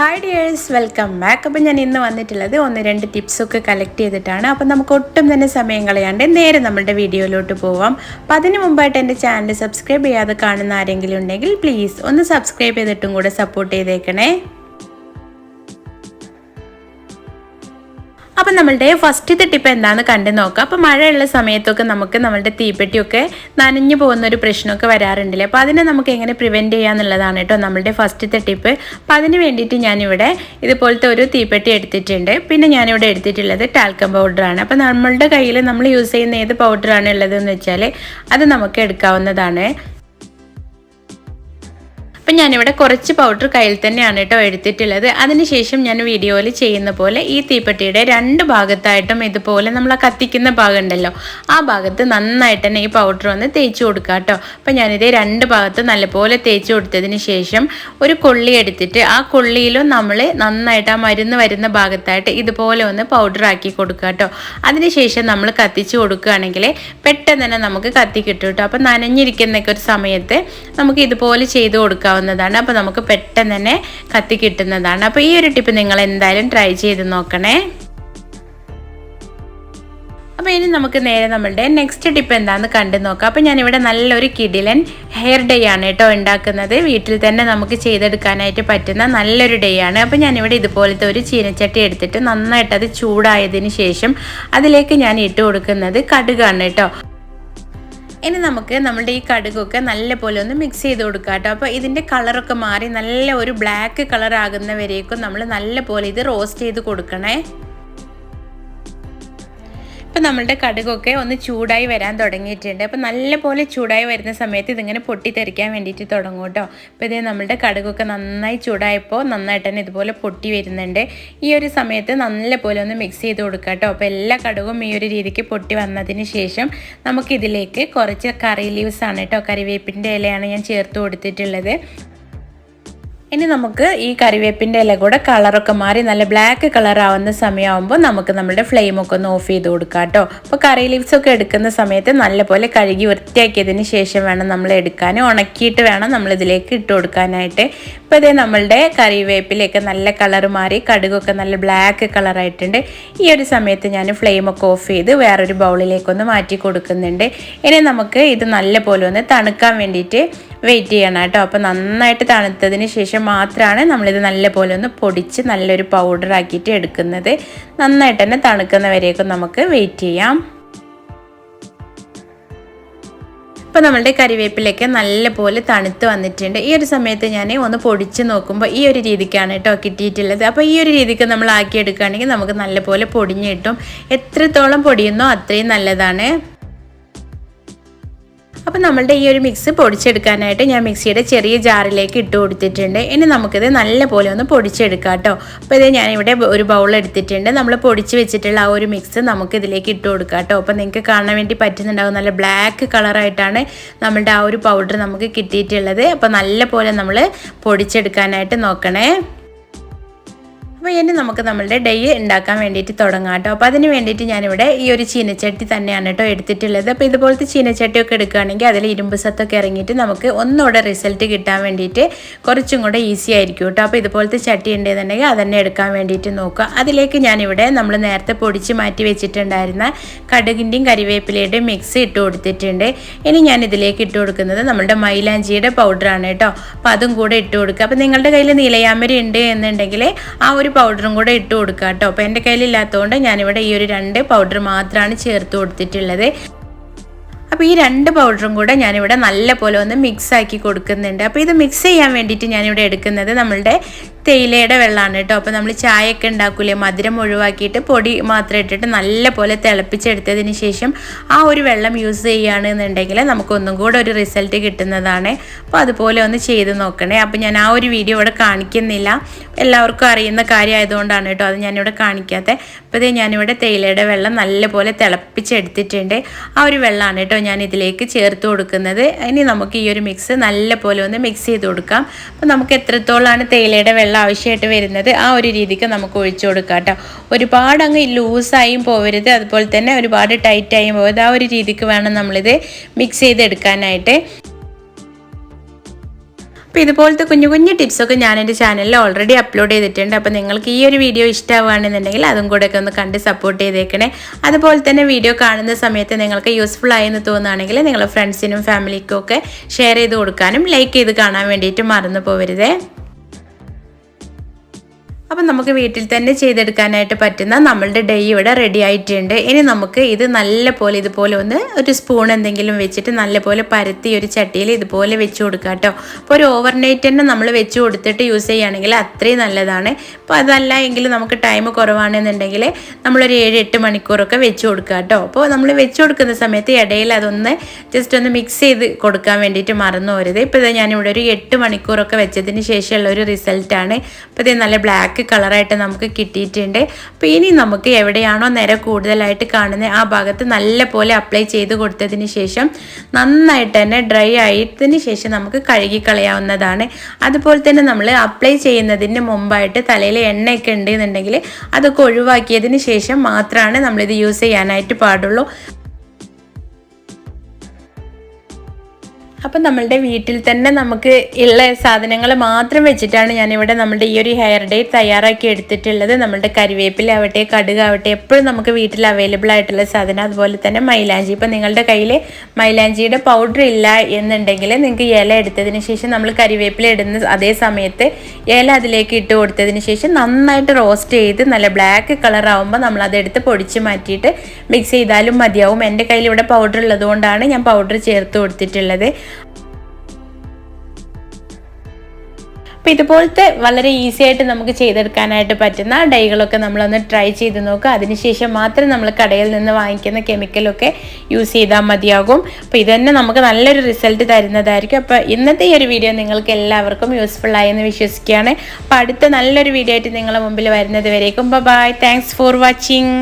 Hi dears welcome back അപ്പം ഞാൻ ഇന്ന് വന്നിട്ടുള്ളത് ഒന്ന് രണ്ട് ടിപ്സൊക്കെ കളക്ട് ചെയ്തിട്ടാണ്. അപ്പം നമുക്ക് ഒട്ടും തന്നെ സമയം കളയാണ്ട് നേരെ നമ്മുടെ വീഡിയോയിലോട്ട് പോവാം. അപ്പം അതിന് മുമ്പായിട്ട് എന്റെ ചാനൽ സബ്സ്ക്രൈബ് ചെയ്യാതെ കാണുന്ന ആരെങ്കിലും ഉണ്ടെങ്കിൽ പ്ലീസ് ഒന്ന് സബ്സ്ക്രൈബ് ചെയ്തിട്ടും കൂടെ സപ്പോർട്ട് ചെയ്തേക്കണേ. അപ്പം നമ്മളുടെ ഫസ്റ്റ് ടിപ്പ് എന്താണെന്ന് കണ്ടു നോക്കാം. അപ്പം മഴയുള്ള സമയത്തൊക്കെ നമുക്ക് നമ്മളുടെ തീപ്പെട്ടിയൊക്കെ നനഞ്ഞു പോകുന്ന ഒരു പ്രശ്നമൊക്കെ വരാറുണ്ടല്ലേ? അപ്പോൾ അതിനെ നമുക്ക് എങ്ങനെ പ്രിവെന്റ് ചെയ്യാന്നുള്ളതാണ് കേട്ടോ നമ്മളുടെ ഫസ്റ്റത്തെ ടിപ്പ്. അപ്പം അതിന് വേണ്ടിയിട്ട് ഞാനിവിടെ ഇതുപോലത്തെ ഒരു തീപ്പെട്ടി എടുത്തിട്ടുണ്ട്. പിന്നെ ഞാനിവിടെ എടുത്തിട്ടുള്ളത് ടാൽക്കം പൗഡറാണ് അപ്പം നമ്മളുടെ കയ്യിൽ നമ്മൾ യൂസ് ചെയ്യുന്ന ഏത് പൗഡറാണ് ഉള്ളതെന്ന് വെച്ചാൽ അത് നമുക്ക് എടുക്കാവുന്നതാണ്. അപ്പം ഞാനിവിടെ കുറച്ച് പൗഡർ കയ്യിൽ തന്നെയാണ് കേട്ടോ എടുത്തിട്ടുള്ളത്. അതിനുശേഷം ഞാൻ വീഡിയോയിൽ ചെയ്യുന്ന പോലെ ഈ തീപ്പെട്ടിയുടെ രണ്ട് ഭാഗത്തായിട്ടും ഇതുപോലെ നമ്മൾ കത്തിക്കുന്ന ഭാഗം ഉണ്ടല്ലോ ആ ഭാഗത്ത് നന്നായിട്ട് തന്നെ ഈ പൗഡർ വന്ന് തേച്ച് കൊടുക്കുക കേട്ടോ. അപ്പം ഞാനിത് രണ്ട് ഭാഗത്ത് നല്ലപോലെ തേച്ച് കൊടുത്തതിന് ശേഷം ഒരു കൊള്ളി എടുത്തിട്ട് ആ കൊള്ളിയിലും നമ്മൾ നന്നായിട്ട് ആ മരുന്ന് വരുന്ന ഭാഗത്തായിട്ട് ഇതുപോലെ ഒന്ന് പൗഡർ ആക്കി കൊടുക്കുക കേട്ടോ. അതിനുശേഷം നമ്മൾ കത്തിച്ച് കൊടുക്കുകയാണെങ്കിൽ പെട്ടെന്ന് തന്നെ നമുക്ക് കത്തി കിട്ടും കേട്ടോ. അപ്പം നനഞ്ഞിരിക്കുന്നൊക്കെ ഒരു സമയത്ത് നമുക്ക് ഇതുപോലെ ചെയ്ത് കൊടുക്കാവുന്ന ചെയ്യാവുന്നതാണ് അപ്പോൾ നമുക്ക് പെട്ടെന്ന് തന്നെ കത്തി കിട്ടുന്നതാണ്. അപ്പോൾ ഈ ഒരു ടിപ്പ് നിങ്ങൾ എന്തായാലും ട്രൈ ചെയ്ത് നോക്കണേ. അപ്പോൾ ഇനി നമുക്ക് നേരെ നമ്മളുടെ നെക്സ്റ്റ് ടിപ്പ് എന്താണെന്ന് കണ്ടു നോക്കാം. അപ്പോൾ ഞാനിവിടെ നല്ലൊരു കിടിലൻ ഹെയർ ഡേ ആണ് കേട്ടോ ഉണ്ടാക്കുന്നത്. വീട്ടിൽ തന്നെ നമുക്ക് ചെയ്തെടുക്കാനായിട്ട് പറ്റുന്ന നല്ലൊരു ഡേ ആണ്. അപ്പോൾ ഞാനിവിടെ ഇതുപോലത്തെ ഒരു ചീനച്ചട്ടി എടുത്തിട്ട് നന്നായിട്ട് അത് ചൂടായതിന് ശേഷം അതിലേക്ക് ഞാൻ ഇട്ട് കൊടുക്കുന്നത് കടുകാണ് കേട്ടോ. ഇനി നമുക്ക് നമ്മുടെ ഈ കടുകൊക്കെ നല്ല പോലെ ഒന്ന് മിക്സ് ചെയ്ത് കൊടുക്കാം കേട്ടോ. അപ്പോൾ ഇതിന്റെ കളറൊക്കെ മാറി നല്ല ഒരു ബ്ലാക്ക് കളർ ആകുന്നവരേക്കും നമ്മൾ നല്ല പോലെ ഇത് റോസ്റ്റ് ചെയ്ത് കൊടുക്കണേ. ഇപ്പം നമ്മളുടെ കടുകൊക്കെ ഒന്ന് ചൂടായി വരാൻ തുടങ്ങിയിട്ടുണ്ട്. അപ്പം നല്ല പോലെ ചൂടായി വരുന്ന സമയത്ത് ഇതിങ്ങനെ പൊട്ടിത്തെറിക്കാൻ വേണ്ടിയിട്ട് തുടങ്ങും കേട്ടോ. അപ്പോൾ ഇത് നമ്മളുടെ കടുകൊക്കെ നന്നായി ചൂടായപ്പോൾ നന്നായിട്ട് തന്നെ ഇതുപോലെ പൊട്ടി വരുന്നുണ്ട്. ഈ ഒരു സമയത്ത് നല്ല പോലെ ഒന്ന് മിക്സ് ചെയ്ത് കൊടുക്കുക കേട്ടോ. അപ്പോൾ എല്ലാ കടുകും ഈ ഒരു രീതിക്ക് പൊട്ടി വന്നതിന് ശേഷം നമുക്കിതിലേക്ക് കുറച്ച് കറി ലീവ്സ് ആണ് കേട്ടോ. കറിവേപ്പിന്റെ ഇലയാണ് ഞാൻ ചേർത്ത് കൊടുത്തിട്ടുള്ളത്. ഇനി നമുക്ക് ഈ കറിവേപ്പിന്റെ ഇല കൂടെ കളറൊക്കെ മാറി നല്ല ബ്ലാക്ക് കളർ ആവുന്ന സമയമാകുമ്പോൾ നമുക്ക് നമ്മുടെ ഫ്ലെയിമൊക്കെ ഒന്ന് ഓഫ് ചെയ്ത് കൊടുക്കാം കേട്ടോ. അപ്പോൾ കറി ലീവ്സ് ഒക്കെ എടുക്കുന്ന സമയത്ത് നല്ലപോലെ കഴുകി വൃത്തിയാക്കിയതിന് ശേഷം വേണം നമ്മൾ എടുക്കാൻ. ഉണക്കിയിട്ട് വേണം നമ്മൾ ഇതിലേക്ക് ഇട്ട് കൊടുക്കാനായിട്ട്. ഇപ്പോൾ ഇതേ നമ്മളുടെ കറിവേപ്പിലേക്ക് നല്ല കളർ മാറി കടുകൊക്കെ നല്ല ബ്ലാക്ക് കളറായിട്ടുണ്ട് ഈ ഒരു സമയത്ത് ഞാൻ ഫ്ലെയിമൊക്കെ ഓഫ് ചെയ്ത് വേറൊരു ബൗളിലേക്കൊന്ന് മാറ്റി കൊടുക്കുന്നുണ്ട്. ഇനി നമുക്ക് ഇത് നല്ലപോലെ ഒന്ന് തണുക്കാൻ വേണ്ടിയിട്ട് വെയിറ്റ് ചെയ്യണം കേട്ടോ. അപ്പോൾ നന്നായിട്ട് തണുത്തതിന് ശേഷം മാത്രമാണ് നമ്മളിത് നല്ലപോലെ ഒന്ന് പൊടിച്ച് നല്ലൊരു പൗഡർ ആക്കിയിട്ട് എടുക്കുന്നത്. നന്നായിട്ട് തന്നെ തണുക്കുന്നവരെയൊക്കെ നമുക്ക് വെയിറ്റ് ചെയ്യാം. ഇപ്പോൾ നമ്മളുടെ കരിവേപ്പിലൊക്കെ നല്ലപോലെ തണുത്ത് വന്നിട്ടുണ്ട്. ഈ ഒരു സമയത്ത് ഞാൻ ഒന്ന് പൊടിച്ച് നോക്കുമ്പോൾ ഈ ഒരു രീതിക്കാണ് കേട്ടോ കിട്ടിയിട്ടുള്ളത്. അപ്പോൾ ഈ ഒരു രീതിക്ക് നമ്മൾ ആക്കിയെടുക്കുകയാണെങ്കിൽ നമുക്ക് നല്ലപോലെ പൊടിഞ്ഞ് കിട്ടും. എത്രത്തോളം പൊടിയുന്നോ അത്രയും നല്ലതാണ്. അപ്പോൾ നമ്മളുടെ ഈ ഒരു മിക്സ് പൊടിച്ചെടുക്കാനായിട്ട് ഞാൻ മിക്സിയുടെ ചെറിയ ജാറിലേക്ക് ഇട്ട് കൊടുത്തിട്ടുണ്ട്. ഇനി നമുക്കിത് നല്ലപോലെ ഒന്ന് പൊടിച്ചെടുക്കാം കേട്ടോ. അപ്പോൾ ഇത് ഞാനിവിടെ ഒരു ബൗൾ എടുത്തിട്ടുണ്ട്. നമ്മൾ പൊടിച്ച് വെച്ചിട്ടുള്ള ആ ഒരു മിക്സ് നമുക്ക് ഇതിലേക്ക് ഇട്ട് കൊടുക്കാം കേട്ടോ. അപ്പോൾ നിങ്ങൾക്ക് കാണാൻ വേണ്ടി പറ്റുന്നുണ്ടാവും. നല്ല ബ്ലാക്ക് കളറായിട്ടാണ് നമ്മളുടെ ആ ഒരു പൗഡർ നമുക്ക് കിട്ടിയിട്ടുള്ളത്. അപ്പോൾ നല്ലപോലെ നമ്മൾ പൊടിച്ചെടുക്കാനായിട്ട് നോക്കണേ. അപ്പോൾ ഇനി നമുക്ക് നമ്മളുടെ ഡേ ഉണ്ടാക്കാൻ വേണ്ടിയിട്ട് തുടങ്ങാം കേട്ടോ. അപ്പോൾ അതിന് വേണ്ടിയിട്ട് ഞാനിവിടെ ഈ ഒരു ചീനച്ചട്ടി തന്നെയാണ് കേട്ടോ എടുത്തിട്ടുള്ളത്. അപ്പോൾ ഇതുപോലത്തെ ചീനച്ചട്ടിയൊക്കെ എടുക്കുകയാണെങ്കിൽ അതിൽ ഇരുമ്പ് സത്തൊക്കെ ഇറങ്ങിയിട്ട് നമുക്ക് ഒന്നുകൂടെ റിസൾട്ട് കിട്ടാൻ വേണ്ടിയിട്ട് കുറച്ചും കൂടെ ഈസി ആയിരിക്കും കേട്ടോ. അപ്പോൾ ഇതുപോലത്തെ ചട്ടി ഉണ്ടെന്നുണ്ടെങ്കിൽ അതന്നെ എടുക്കാൻ വേണ്ടിയിട്ട് നോക്കുക. അതിലേക്ക് ഞാനിവിടെ നമ്മൾ നേരത്തെ പൊടിച്ച് മാറ്റി വെച്ചിട്ടുണ്ടായിരുന്ന കടുകിന്റെയും കരിവേപ്പിലയുടെയും മിക്സ് ഇട്ട് കൊടുത്തിട്ടുണ്ട്. ഇനി ഞാൻ ഇതിലേക്ക് ഇട്ട് കൊടുക്കുന്നത് നമ്മുടെ മൈലാഞ്ചിയുടെ പൗഡറാണ് കേട്ടോ. അപ്പോൾ അതും കൂടെ ഇട്ട് കൊടുക്കുക. അപ്പോൾ നിങ്ങളുടെ കയ്യിൽ നീലയാമരി ഉണ്ട് എന്നുണ്ടെങ്കിൽ ആ ഒരു പൗഡറും കൂടെ ഇട്ട് കൊടുക്കുക കേട്ടോ അപ്പോൾ എന്റെ കയ്യിലില്ലാത്തതുകൊണ്ട് ഞാനിവിടെ ഈ ഒരു രണ്ട് പൗഡർ മാത്രമാണ് ചേർത്ത് കൊടുത്തിട്ടുള്ളത്. അപ്പോൾ ഈ രണ്ട് പൗഡറും കൂടെ ഞാനിവിടെ നല്ല പോലെ ഒന്ന് മിക്സ് ആക്കി കൊടുക്കുന്നുണ്ട്. അപ്പോൾ ഇത് മിക്സ് ചെയ്യാൻ വേണ്ടിയിട്ട് ഞാനിവിടെ എടുക്കുന്നത് നമ്മളുടെ തേയിലയുടെ വെള്ളമാണ് കേട്ടോ. അപ്പോൾ നമ്മൾ ചായയൊക്കെ ഉണ്ടാക്കൂലേ? മധുരം ഒഴിവാക്കിയിട്ട് പൊടി മാത്രം ഇട്ടിട്ട് നല്ല പോലെ തിളപ്പിച്ചെടുത്തതിന് ശേഷം ആ ഒരു വെള്ളം യൂസ് ചെയ്യുകയാണെന്നുണ്ടെങ്കിൽ നമുക്കൊന്നും കൂടെ ഒരു റിസൾട്ട് കിട്ടുന്നതാണ്. അപ്പോൾ അതുപോലെ ഒന്ന് ചെയ്ത് നോക്കണേ. അപ്പോൾ ഞാൻ ആ ഒരു വീഡിയോ ഇവിടെ കാണിക്കുന്നില്ല. എല്ലാവർക്കും അറിയുന്ന കാര്യമായതുകൊണ്ടാണ് കേട്ടോ അത് ഞാനിവിടെ കാണിക്കാത്തത് അപ്പോൾ ഇത് ഞാനിവിടെ തേയിലയുടെ വെള്ളം നല്ല പോലെ തിളപ്പിച്ചെടുത്തിട്ടുണ്ട്. ആ ഒരു വെള്ളമാണ് കേട്ടോ ഞാൻ ഇതിലേക്ക് ചേർത്ത് കൊടുക്കുന്നത്. ഇനി നമുക്ക് ഈ ഒരു മിക്സ് നല്ല പോലെ ഒന്ന് മിക്സ് ചെയ്ത് കൊടുക്കാം. അപ്പോൾ നമുക്ക് എത്രത്തോളമാണ് തേയിലയുടെ വെള്ളം ആവശ്യമായിട്ട് വരുന്നത് ആ ഒരു രീതിക്ക് നമുക്ക് ഒഴിച്ചു കൊടുക്കാം കേട്ടോ. ഒരുപാട് അങ്ങ് ലൂസായും പോവരുത്. അതുപോലെ തന്നെ ഒരുപാട് ടൈറ്റായും പോകരുത് ആ ഒരു രീതിക്ക് വേണം നമ്മളിത് മിക്സ് ചെയ്തെടുക്കാനായിട്ട്. അപ്പോൾ ഇതുപോലത്തെ കുഞ്ഞു കുഞ്ഞു ടിപ്സൊക്കെ ഞാൻ എന്റെ ചാനലിൽ ഓൾറെഡി അപ്ലോഡ് ചെയ്തിട്ടുണ്ട്. അപ്പോൾ നിങ്ങൾക്ക് ഈ ഒരു വീഡിയോ ഇഷ്ടമാവുകയാണെന്നുണ്ടെങ്കിൽ അതും കൂടെ ഒക്കെ ഒന്ന് കണ്ട് സപ്പോർട്ട് ചെയ്തേക്കണേ. അതുപോലെ തന്നെ വീഡിയോ കാണുന്ന സമയത്ത് നിങ്ങൾക്ക് യൂസ്ഫുൾ ആയെന്ന് തോന്നുകയാണെങ്കിൽ നിങ്ങളുടെ ഫ്രണ്ട്സിനും ഫാമിലിക്കും ഒക്കെ ഷെയർ ചെയ്ത് കൊടുക്കാനും ലൈക്ക് ചെയ്ത് കാണാൻ വേണ്ടിയിട്ട് മറന്നു പോകരുതേ അപ്പം നമുക്ക് വീട്ടിൽ തന്നെ ചെയ്തെടുക്കാനായിട്ട് പറ്റുന്ന നമ്മളുടെ ഡേ ഇവിടെ റെഡി ആയിട്ടുണ്ട്. ഇനി നമുക്ക് ഇത് നല്ല പോലെ ഇതുപോലെ ഒന്ന് ഒരു സ്പൂൺ എന്തെങ്കിലും വെച്ചിട്ട് നല്ല പോലെ പരത്തി ഒരു ചട്ടിയിൽ ഇതുപോലെ വെച്ച് കൊടുക്കുക കേട്ടോ. അപ്പോൾ ഒരു ഓവർനൈറ്റ് തന്നെ നമ്മൾ വെച്ച് കൊടുത്തിട്ട് യൂസ് ചെയ്യുകയാണെങ്കിൽ അത്രയും നല്ലതാണ്. അപ്പോൾ അതല്ല എങ്കിൽ നമുക്ക് ടൈം കുറവാണെന്നുണ്ടെങ്കിൽ നമ്മളൊരു ഏഴ് എട്ട് മണിക്കൂറൊക്കെ വെച്ച് കൊടുക്കുക കേട്ടോ. അപ്പോൾ നമ്മൾ വെച്ച് കൊടുക്കുന്ന സമയത്ത് ഇടയിൽ അതൊന്ന് ജസ്റ്റ് ഒന്ന് മിക്സ് ചെയ്ത് കൊടുക്കാൻ വേണ്ടിയിട്ട് മറന്നു പോരുത്. ഇപ്പോൾ ഇത് ഞാനിവിടെ ഒരു എട്ട് മണിക്കൂറൊക്കെ വെച്ചതിന് ശേഷമുള്ള ഒരു റിസൾട്ടാണ് അപ്പോൾ ഇത് നല്ല ബ്ലാക്ക് കളറായിട്ട് നമുക്ക് കിട്ടിയിട്ടുണ്ട്. അപ്പോൾ ഇനി നമുക്ക് എവിടെയാണോ നിര കൂടുതലായിട്ട് കാണുന്നത് ആ ഭാഗത്ത് നല്ല പോലെ അപ്ലൈ ചെയ്ത് കൊടുത്തതിന് ശേഷം നന്നായിട്ട് തന്നെ ഡ്രൈ ആയതിന് ശേഷം നമുക്ക് കഴുകിക്കളയാവുന്നതാണ് അതുപോലെ തന്നെ നമ്മൾ അപ്ലൈ ചെയ്യുന്നതിന് മുമ്പായിട്ട് തലയിൽ എണ്ണയൊക്കെ ഉണ്ടെന്നുണ്ടെങ്കിൽ അതൊക്കെ ഒഴിവാക്കിയതിന് ശേഷം മാത്രമാണ് നമ്മളിത് യൂസ് ചെയ്യാനായിട്ട് പാടുള്ളൂ. അപ്പം നമ്മളുടെ വീട്ടിൽ തന്നെ നമുക്ക് ഉള്ള സാധനങ്ങൾ മാത്രം വെച്ചിട്ടാണ് ഞാൻ ഇവിടെ നമ്മുടെ ഈ ഒരു ഹെയർ ഡേ തയ്യാറാക്കി എടുത്തിട്ടുള്ളത്. നമ്മുടെ കരിവേപ്പിലാവട്ടെ കടുകാവട്ടെ എപ്പോഴും നമുക്ക് വീട്ടിൽ അവൈലബിൾ ആയിട്ടുള്ള സാധനം. അതുപോലെ തന്നെ മൈലാഞ്ചി. ഇപ്പം നിങ്ങളുടെ കയ്യിൽ മൈലാഞ്ചിയുടെ പൗഡർ ഇല്ല എന്നുണ്ടെങ്കിൽ നിങ്ങൾക്ക് ഇല എടുത്തതിന് ശേഷം നമ്മൾ കരിവേപ്പില ഇടുന്ന അതേ സമയത്ത് ഇല അതിലേക്ക് ഇട്ട് കൊടുത്തതിന് ശേഷം നന്നായിട്ട് റോസ്റ്റ് ചെയ്ത് നല്ല ബ്ലാക്ക് കളർ ആവുമ്പോൾ നമ്മൾ അതെടുത്ത് പൊടിച്ച് മാറ്റിയിട്ട് മിക്സ് ചെയ്താലും മതിയാവും. എന്റെ കയ്യിൽ ഇവിടെ പൗഡർ ഉള്ളതുകൊണ്ടാണ് ഞാൻ പൗഡർ ചേർത്ത് കൊടുത്തിട്ടുള്ളത്. അപ്പോൾ ഇതുപോലത്തെ വളരെ ഈസി ആയിട്ട് നമുക്ക് ചെയ്തെടുക്കാനായിട്ട് പറ്റുന്ന ഡൈകളൊക്കെ നമ്മളൊന്ന് ട്രൈ ചെയ്ത് നോക്കുക അതിനുശേഷം മാത്രം നമ്മൾ കടയിൽ നിന്ന് വാങ്ങിക്കുന്ന കെമിക്കലൊക്കെ യൂസ് ചെയ്താൽ മതിയാകും. അപ്പോൾ ഇതന്നെ നമുക്ക് നല്ലൊരു റിസൾട്ട് തരുന്നതായിരിക്കും. അപ്പോൾ ഇന്നത്തെ ഈ ഒരു വീഡിയോ നിങ്ങൾക്ക് എല്ലാവർക്കും യൂസ്ഫുൾ ആയി എന്ന് വിശ്വസിക്കുകയാണ്. അപ്പോൾ അടുത്ത നല്ലൊരു വീഡിയോ ആയിട്ട് നിങ്ങളുടെ മുമ്പിൽ വരുന്നത് വരേക്കും. Bye thanks for watching